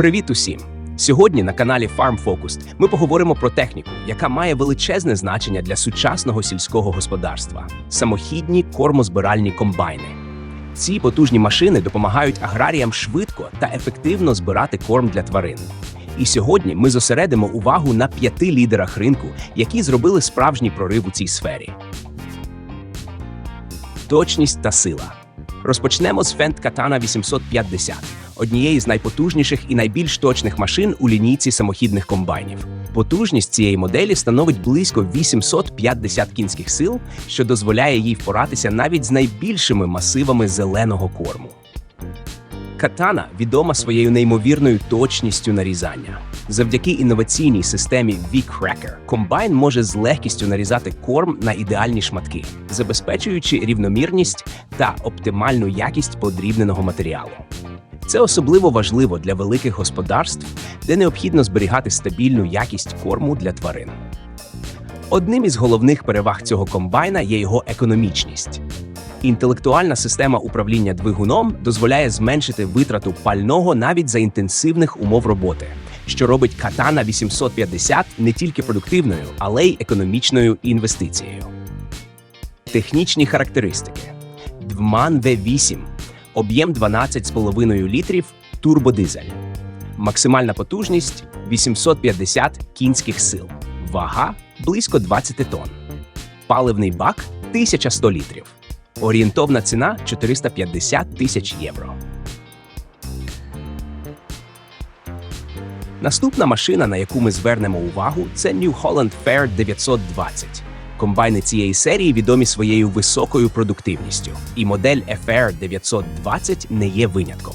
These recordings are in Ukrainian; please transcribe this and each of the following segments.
Привіт усім! Сьогодні на каналі Farm Focused ми поговоримо про техніку, яка має величезне значення для сучасного сільського господарства самохідні кормозбиральні комбайни. Ці потужні машини допомагають аграріям швидко та ефективно збирати корм для тварин. І сьогодні ми зосередимо увагу на п'яти лідерах ринку, які зробили справжній прорив у цій сфері. Точність та сила. Розпочнемо з Fendt Katana 850, однієї з найпотужніших і найбільш точних машин у лінійці самохідних комбайнів. Потужність цієї моделі становить близько 850 кінських сил, що дозволяє їй впоратися навіть з найбільшими масивами зеленого корму. Катана відома своєю неймовірною точністю нарізання. Завдяки інноваційній системі V-Cracker комбайн може з легкістю нарізати корм на ідеальні шматки, забезпечуючи рівномірність та оптимальну якість подрібненого матеріалу. Це особливо важливо для великих господарств, де необхідно зберігати стабільну якість корму для тварин. Одним із головних переваг цього комбайна є його економічність. Інтелектуальна система управління двигуном дозволяє зменшити витрату пального навіть за інтенсивних умов роботи, що робить Katana 850 не тільки продуктивною, але й економічною інвестицією. Технічні характеристики: Двман V8, об'єм 12,5 літрів, турбодизель, максимальна потужність 850 кінських сил, вага близько 20 тонн, паливний бак 1100 літрів. Орієнтовна ціна 450 тисяч євро. Наступна машина, на яку ми звернемо увагу, це New Holland Fair 920. Комбайни цієї серії відомі своєю високою продуктивністю, і модель FR 920 не є винятком.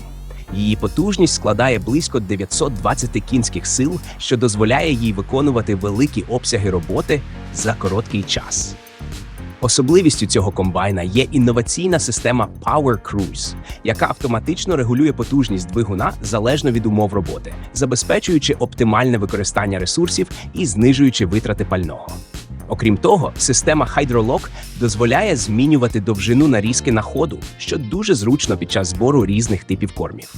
Її потужність складає близько 920 кінських сил, що дозволяє їй виконувати великі обсяги роботи за короткий час. Особливістю цього комбайна є інноваційна система Power Cruise, яка автоматично регулює потужність двигуна залежно від умов роботи, забезпечуючи оптимальне використання ресурсів і знижуючи витрати пального. Окрім того, система Hydrolock дозволяє змінювати довжину нарізки на ходу, що дуже зручно під час збору різних типів кормів.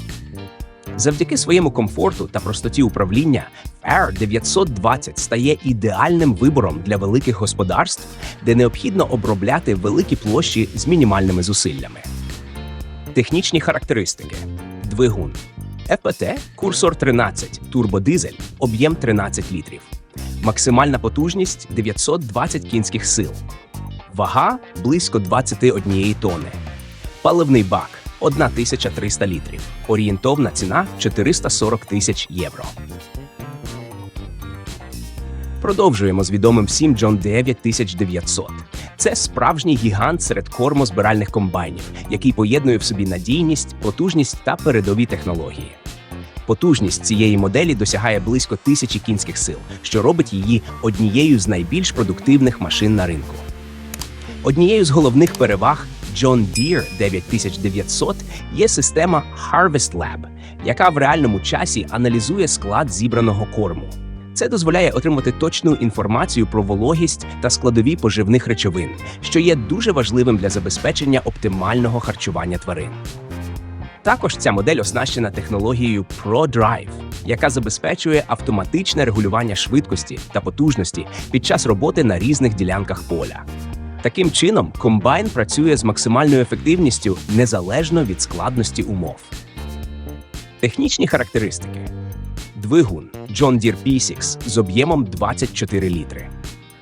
Завдяки своєму комфорту та простоті управління, Air 920 стає ідеальним вибором для великих господарств, де необхідно обробляти великі площі з мінімальними зусиллями. Технічні характеристики: двигун ФПТ курсор 13, турбодизель, об'єм 13 літрів, максимальна потужність 920 кінських сил, вага близько 21 тонни, паливний бак 1300 літрів. Орієнтовна ціна 440 тисяч євро. Продовжуємо з відомим всім John 9900. Це справжній гігант серед кормозбиральних комбайнів, який поєднує в собі надійність, потужність та передові технології. Потужність цієї моделі досягає близько тисячі кінських сил, що робить її однією з найбільш продуктивних машин на ринку. Однією з головних переваг John Deere 9900 є система Harvest Lab, яка в реальному часі аналізує склад зібраного корму. Це дозволяє отримати точну інформацію про вологість та складові поживних речовин, що є дуже важливим для забезпечення оптимального харчування тварин. Також ця модель оснащена технологією ProDrive, яка забезпечує автоматичне регулювання швидкості та потужності під час роботи на різних ділянках поля. Таким чином, комбайн працює з максимальною ефективністю незалежно від складності умов. Технічні характеристики: двигун John Deere P6 з об'ємом 24 літри,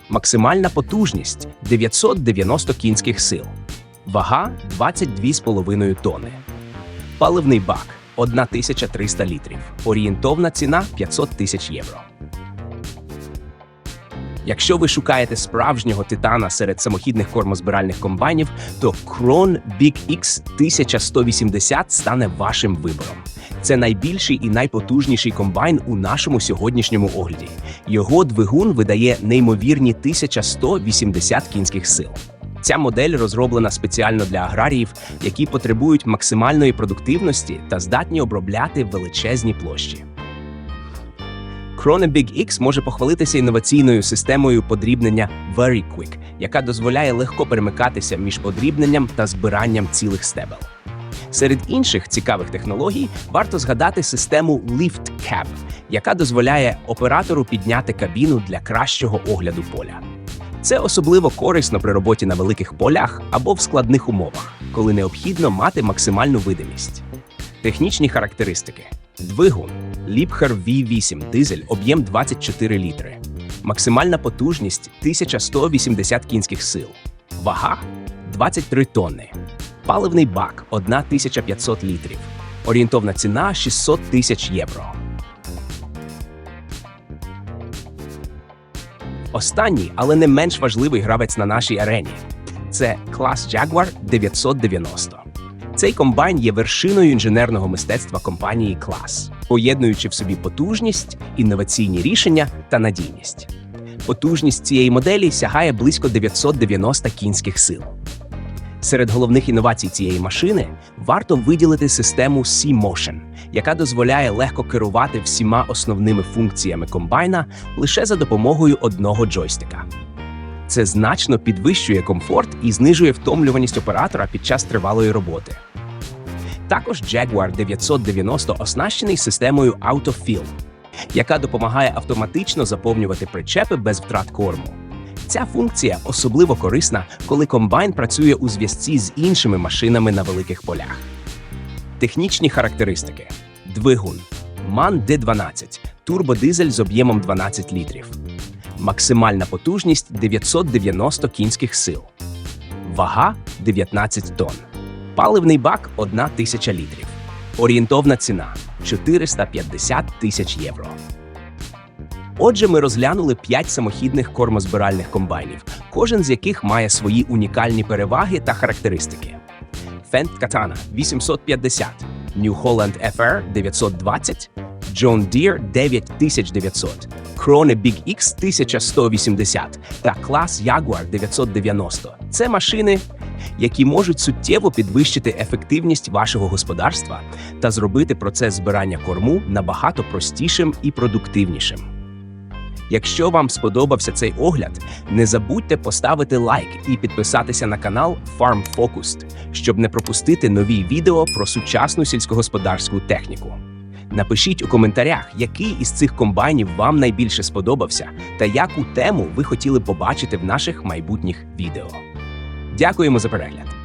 максимальна потужність 990 кінських сил, вага 22,5 тонни, паливний бак 1300 літрів, орієнтовна ціна 500 тисяч євро. Якщо ви шукаєте справжнього титана серед самохідних кормозбиральних комбайнів, то Kron Big X 1180 стане вашим вибором. Це найбільший і найпотужніший комбайн у нашому сьогоднішньому огляді. Його двигун видає неймовірні 1180 кінських сил. Ця модель розроблена спеціально для аграріїв, які потребують максимальної продуктивності та здатні обробляти величезні площі. Krone Big X може похвалитися інноваційною системою подрібнення Very Quick, яка дозволяє легко перемикатися між подрібненням та збиранням цілих стебел. Серед інших цікавих технологій варто згадати систему Lift Cab, яка дозволяє оператору підняти кабіну для кращого огляду поля. Це особливо корисно при роботі на великих полях або в складних умовах, коли необхідно мати максимальну видимість. Технічні характеристики: двигун. Liebherr V8 дизель об'єм 24 літри, максимальна потужність 1180 кінських сил, вага 23 тонни, паливний бак 1500 літрів, орієнтовна ціна 600 тисяч євро. Останній, але не менш важливий гравець на нашій арені це клас Jaguar 990. Цей комбайн є вершиною інженерного мистецтва компанії клас, поєднуючи в собі потужність, інноваційні рішення та надійність. Потужність цієї моделі сягає близько 990 кінських сил. Серед головних інновацій цієї машини варто виділити систему C-Motion, яка дозволяє легко керувати всіма основними функціями комбайна лише за допомогою одного джойстика. Це значно підвищує комфорт і знижує втомлюваність оператора під час тривалої роботи. Також Jaguar 990 оснащений системою AutoFill, яка допомагає автоматично заповнювати причепи без втрат корму. Ця функція особливо корисна, коли комбайн працює у зв'язці з іншими машинами на великих полях. Технічні характеристики: двигун. MAN D12, турбодизель з об'ємом 12 літрів, максимальна потужність 990 кінських сил, вага 19 тонн, паливний бак 1000 літрів, орієнтовна ціна 450 тисяч євро. Отже, ми розглянули 5 самохідних кормозбиральних комбайнів, кожен з яких має свої унікальні переваги та характеристики. Fendt Katana 850, New Holland FR 920, John Deere 9900, Krone Big X 1180 та клас Jaguar 990. Це машини, які можуть суттєво підвищити ефективність вашого господарства та зробити процес збирання корму набагато простішим і продуктивнішим. Якщо вам сподобався цей огляд, не забудьте поставити лайк і підписатися на канал Farm Focused, щоб не пропустити нові відео про сучасну сільськогосподарську техніку. Напишіть у коментарях, який із цих комбайнів вам найбільше сподобався, та яку тему ви хотіли побачити в наших майбутніх відео. Дякуємо за перегляд!